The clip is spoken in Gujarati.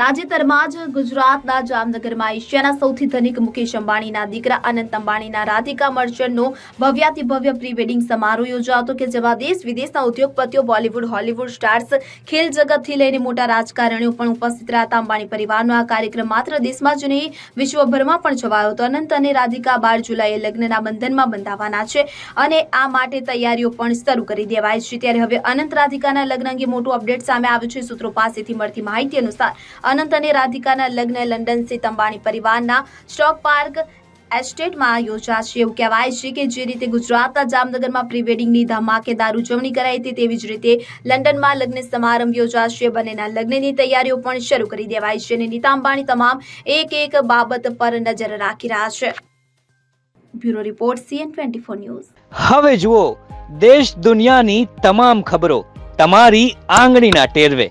તાજેતરમાં જ ગુજરાતના જામનગરમાં એશિયાના સૌથી ધનિક મુકેશ અંબાણીના દીકરા અનંત અંબાણીના રાધિકા મર્ચન્ટનો ભવ્યાતિ ભવ્ય પ્રી વેડિંગ સમારોહ યોજાયો હતો કે જેમાં દેશ વિદેશના ઉદ્યોગપતિઓ, બોલિવૂડ, હોલિવૂડ સ્ટાર્સ, ખેલ જગતથી લઈને મોટા રાજકારણીઓ પણ ઉપસ્થિત રહ્યા હતા. અંબાણી પરિવારનો આ કાર્યક્રમ માત્ર દેશમાં જ નહીં, વિશ્વભરમાં પણ છવાયો હતો. અનંત અને રાધિકા બાર જુલાઈએ લગ્નના બંધનમાં બંધાવાના છે અને આ માટે તૈયારીઓ પણ શરૂ કરી દેવાય છે. ત્યારે હવે અનંત રાધિકાના લગ્ન અંગે મોટું અપડેટ સામે આવ્યું છે. સૂત્રો પાસેથી મળતી માહિતી અનુસાર અનંત અને રાધિકાના લગ્ન લંડન સ્થિત અંબાણી પરિવારના સ્ટોક પાર્ક એસ્ટેટમાં યોજાશે. એવું કહેવાય છે કે જે રીતે ગુજરાતના જામનગરમાં પ્રી વેડિંગની ધમાકેદાર ઉજવણી કરાઈ હતી તેવી જ રીતે લંડનમાં લગ્ન સમારંભ યોજાશે. બંનેના લગ્નની તૈયારીઓ પણ શરૂ કરી દેવાઈ છે અને નીતા અંબાણી તમામ એક એક બાબત પર નજર રાખી રહ્યા છે. Bureau report CN twenty four news. હવે જુઓ, દેશ દુનિયાની તમામ ખબરો તમારી આંગળીના ટેરવે.